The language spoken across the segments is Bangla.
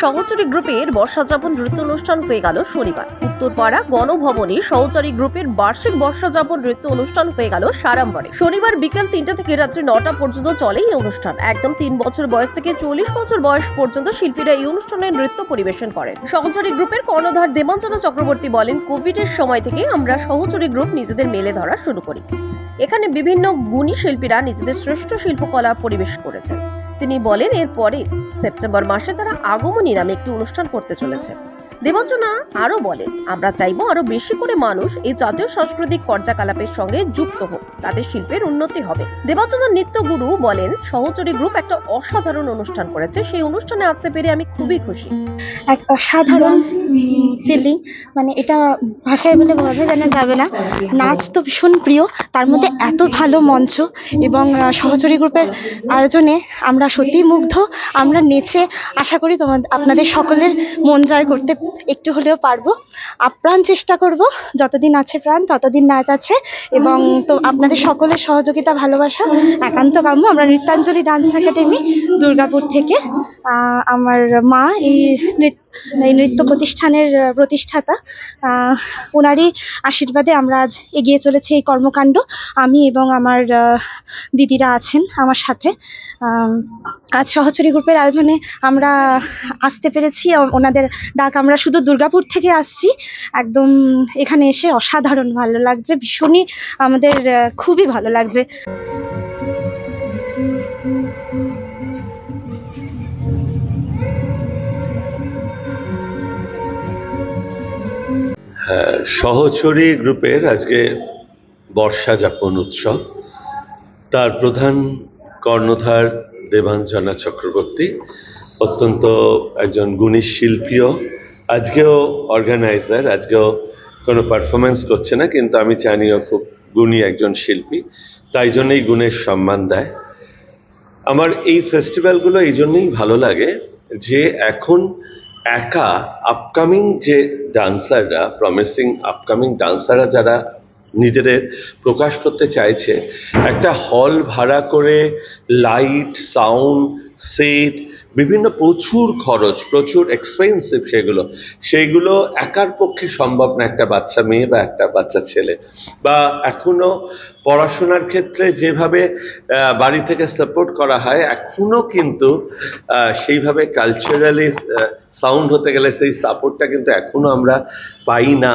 সহচরী গ্রুপের বর্ষাযাপন নৃত্য অনুষ্ঠান হয়ে গেল শনিবার। উত্তরপাড়া গণভবনে সহচরী গ্রুপের বার্ষিক বর্ষাযাপন নৃত্য অনুষ্ঠান হয়ে গেল সারাম্বরে। শনিবার বিকেল তিনটা থেকে রাত্রি নটা পর্যন্ত চলে এই অনুষ্ঠান। একদম তিন বছর বয়স থেকে চল্লিশ বছর বয়স পর্যন্ত শিল্পীরা এই অনুষ্ঠানে নৃত্য পরিবেশন করেন। সহচরী গ্রুপের কর্ণধার দেবাঞ্জনা চক্রবর্তী বলেন, কোভিডের সময় থেকে আমরা সহচরী গ্রুপ নিজেদের মেলে ধরা শুরু করি। এখানে বিভিন্ন গুণী শিল্পীরা নিজেদের শ্রেষ্ঠ শিল্পকলা পরিবেশ করেছেন। তিনি বলেন, এরপরে সেপ্টেম্বর মাসে তারা আগমনী নামে একটি অনুষ্ঠান করতে চলেছে। দেবঞ্জনা আরও বলেন, আমরা চাইব আরও বেশি করে মানুষ এই জাতীয় সাংস্কৃতিক কার্যকলাপের সঙ্গে যুক্ত হোক, তাদের শিল্পের উন্নতি হবে। দেবাঞ্জনা নৃত্যগুরু বলেন, সহচরী গ্রুপ একটা অসাধারণ অনুষ্ঠান করেছে। সেই অনুষ্ঠানে আসতে পেরে আমি খুবই খুশি। এক অসাধারণ ফিলিং মানে এটা ভাষায় বলে জানা যাবে না। নাচ তো ভীষণ প্রিয়, তার মধ্যে এত ভালো মঞ্চ এবং সহচরী গ্রুপের আয়োজনে আমরা সত্যিই মুগ্ধ। আমরা নেচে আশা করি তোমাদের আপনাদের সকলের মন জয় করতে একটু হলেও পারব। আপ্রাণ চেষ্টা করব, যতদিন আছে প্রাণ, ততদিন নাচ আছে এবং তো আপনাদের সকলের সহযোগিতা, ভালোবাসা, একান্ত কাম্য। আমরা নৃত্যাঞ্জলি ডান্স একাডেমি, দুর্গাপুর থেকে আমার মা এই নৃত্য এই নৃত্য প্রতিষ্ঠানের প্রতিষ্ঠাতা। ওনারই আশীর্বাদে আমরা আজ এগিয়ে চলেছি এই কর্মকাণ্ড। আমি এবং আমার দিদিরা আছেন আমার সাথে। আজ সহচরী গ্রুপের আয়োজনে আমরা আসতে পেরেছি। ওনাদের ডাক আমরা শুধু দুর্গাপুর থেকে আসছি। একদম এখানে এসে অসাধারণ ভালো লাগছে। ভীষণই আমাদের খুবই ভালো লাগছে। সহচরী গ্রুপের আজকে বর্ষা যাপন উৎসব। তার প্রধান কর্ণধার দেবাঞ্জনা চক্রবর্তী, অত্যন্ত একজন গুণী শিল্পীও। আজকেও অর্গানাইজার আজকেও কোনো পারফরমেন্স করছে না, কিন্তু আমি জানি ও খুব গুণী একজন শিল্পী, তাই জন্যই গুণের সম্মান দেয়। আমার এই ফেস্টিভ্যালগুলো এই জন্যই ভালো লাগে যে এখন একা আপকামিং যে ডান্সাররা প্রমিসিং আপকামিং ডান্সাররা যারা নিজেদের প্রকাশ করতে চাইছে, একটা হল ভাড়া করে লাইট সাউন্ড সেট বিভিন্ন প্রচুর খরচ, প্রচুর এক্সপেন্সিভ সেগুলো। সেইগুলো একার পক্ষে সম্ভব না একটা বাচ্চা মেয়ে বা একটা বাচ্চা ছেলে। বা এখনও পড়াশোনার ক্ষেত্রে যেভাবে বাড়ি থেকে সাপোর্ট করা হয়, এখনও কিন্তু সেইভাবে কালচারালি সাউন্ড হতে গেলে সেই সাপোর্টটা কিন্তু এখনও আমরা পাই না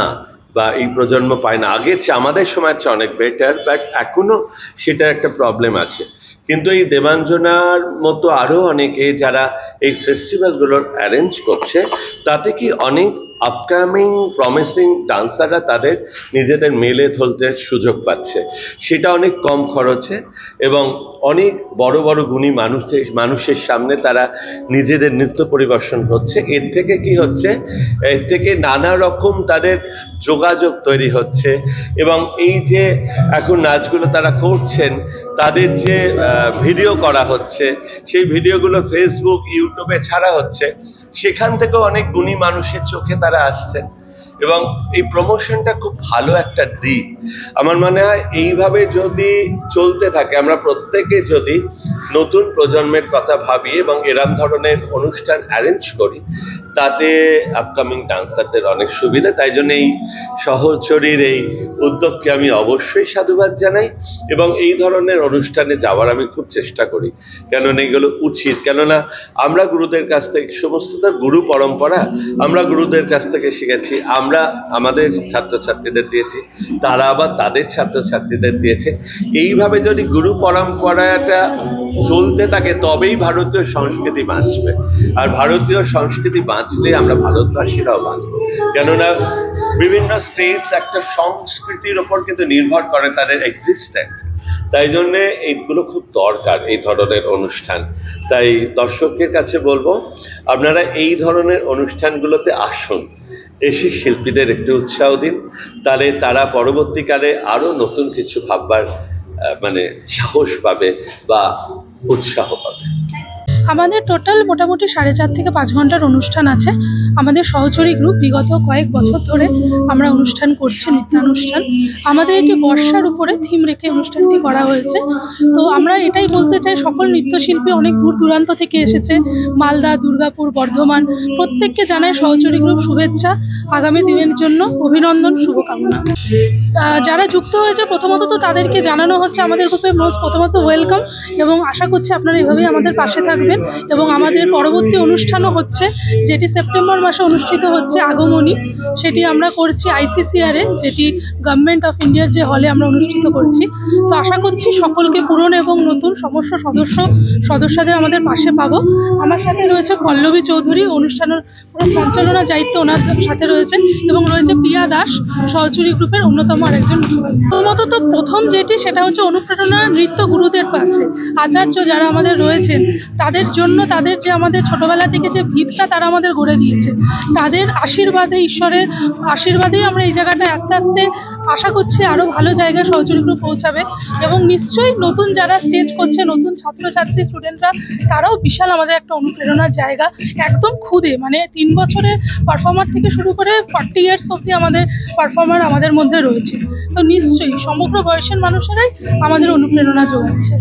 বা এই প্রজন্ম পায় না। আগে আমাদের সময় চেয়ে অনেক বেটার বাট এখনও সেটার একটা প্রবলেম আছে। কিন্তু এই দেবাঞ্জনার মতো আরও অনেকে যারা এই ফেস্টিভ্যালগুলোর অ্যারেঞ্জ করছে তাতে কি অনেক আপকামিং প্রমিসিং ডান্সাররা তাদের নিজেদের মেলে ধরতে সুযোগ পাচ্ছে। সেটা অনেক কম খরচে এবং অনেক বড় বড় গুণী মানুষের মানুষের সামনে তারা নিজেদের নৃত্য পরিবেশন করছে। এর থেকে কি হচ্ছে? এর থেকে নানা রকম তাদের যোগাযোগ তৈরি হচ্ছে এবং এই যে এখন নাচগুলো তারা করছেন, তাদের যে ভিডিও করা হচ্ছে, সেই ভিডিওগুলো ফেসবুক ইউটিউবে ছাড়া হচ্ছে, সেখান থেকেও অনেক গুণী মানুষের চোখে তারা আসছেন। এবং এই প্রমোশনটা খুব ভালো একটা দিক। আমার মনে হয় এইভাবে যদি চলতে থাকে, আমরা প্রত্যেকে যদি নতুন প্রজন্মের কথা ভাবি এবং এরম ধরনের অনুষ্ঠান অ্যারেঞ্জ করি তাতে আপকামিং ডান্সারদের অনেক সুবিধা, তাই জন্য এই সহচরীর এই উদ্যোগকে আমি অবশ্যই সাধুবাদ জানাই এবং এই ধরনের অনুষ্ঠানে যাওয়ার আমি খুব চেষ্টা করি। কেননা এগুলো উচিত, কেননা আমরা গুরুদের কাছ থেকে, সমস্ত তো গুরু পরম্পরা, আমরা গুরুদের কাছ থেকে শিখেছি, আমরা আমাদের ছাত্রছাত্রীদের দিয়েছি, তারা আবার তাদের ছাত্রছাত্রীদের দিয়েছে। এইভাবে যদি গুরু পরম্পরাটা চলতে থাকে, তবেই ভারতীয় সংস্কৃতি বাঁচবে। আর ভারতীয় সংস্কৃতি বাঁচলে আমরা ভারতবাসীরাও বাঁচব। কেননা বিভিন্ন স্টেটস একটা সংস্কৃতির ওপর কিন্তু নির্ভর করে তাদের এক্সিস্টেন্স তাই জন্যে এইগুলো খুব দরকার, এই ধরনের অনুষ্ঠান। তাই দর্শকদের কাছে বলব, আপনারা এই ধরনের অনুষ্ঠানগুলোতে আসুন, এসে শিল্পীদের একটু উৎসাহ দিন। তাহলে তারা পরবর্তীকালে আরও নতুন কিছু ভাববার মানে সাহস পাবে বা উৎসাহ পাবে। আমাদের টোটাল মোটামুটি সাড়ে চার থেকে পাঁচ ঘণ্টার অনুষ্ঠান আছে। আমাদের সহচরী গ্রুপ বিগত কয়েক বছর ধরে আমরা অনুষ্ঠান করছি, নৃত্যানুষ্ঠান। আমাদের এটি বর্ষার উপরে থিম রেখে অনুষ্ঠানটি করা হয়েছে। তো আমরা এটাই বলতে চাই, সকল নৃত্যশিল্পী অনেক দূর দূরান্ত থেকে এসেছে। মালদা, দুর্গাপুর, বর্ধমান, প্রত্যেককে জানাই সহচরী গ্রুপ শুভেচ্ছা। আগামী দিনের জন্য অভিনন্দন, শুভকামনা। যারা যুক্ত হয়েছে, প্রথমত তো তাদেরকে জানানো হচ্ছে, আমাদের গ্রুপে মোস্ট প্রথমত ওয়েলকাম এবং আশা করছি আপনারা এভাবেই আমাদের পাশে থাকবেন। এবং আমাদের পরবর্তী অনুষ্ঠানও হচ্ছে, যেটি সেপ্টেম্বর মাসে অনুষ্ঠিত হচ্ছে আগমনী, সেটি আমরা করছি আইসিসিআরে যেটি গভর্নমেন্ট অফ ইন্ডিয়ার যে হলে আমরা অনুষ্ঠিত করছি। তো আশা করছি সকলকে পুরনো এবং নতুন সমস্ত সদস্য, সদস্যদের আমাদের পাশে পাবো। আমার সাথে রয়েছে পল্লবী চৌধুরী অনুষ্ঠানের পুরো সঞ্চালনা দায়িত্ব ওনার সাথে রয়েছেন এবং রয়েছে প্রিয়া দাস, সহচরী গ্রুপের অন্যতম আরেকজন প্রথমত তো প্রথম যেটি, সেটা হচ্ছে অনুপ্রেরণা নৃত্য গুরুদের কাছে। আচার্য যারা আমাদের রয়েছেন, তাদের জন্য তাদের যে আমাদের ছোটবেলা থেকে যে ভিতটা তারা আমাদের গড়ে দিয়েছে। তাদের আশীর্বাদে, ঈশ্বরের আশীর্বাদেই আমরা এই জায়গাটায় আস্তে আস্তে আশা করছি আরও ভালো জায়গায় সহচরী পৌঁছাবে এবং নিশ্চয়ই নতুন যারা স্টেজ করছে, নতুন ছাত্রছাত্রী স্টুডেন্টরা তারাও বিশাল আমাদের একটা অনুপ্রেরণার জায়গা, একদম খুদে। মানে তিন বছরের পারফর্মার থেকে শুরু করে ফর্টি ইয়ার্স অবধি আমাদের পারফর্মার আমাদের মধ্যে রয়েছে। তো নিশ্চয়ই সমগ্র বয়সের মানুষেরাই আমাদের অনুপ্রেরণা যোগাচ্ছে।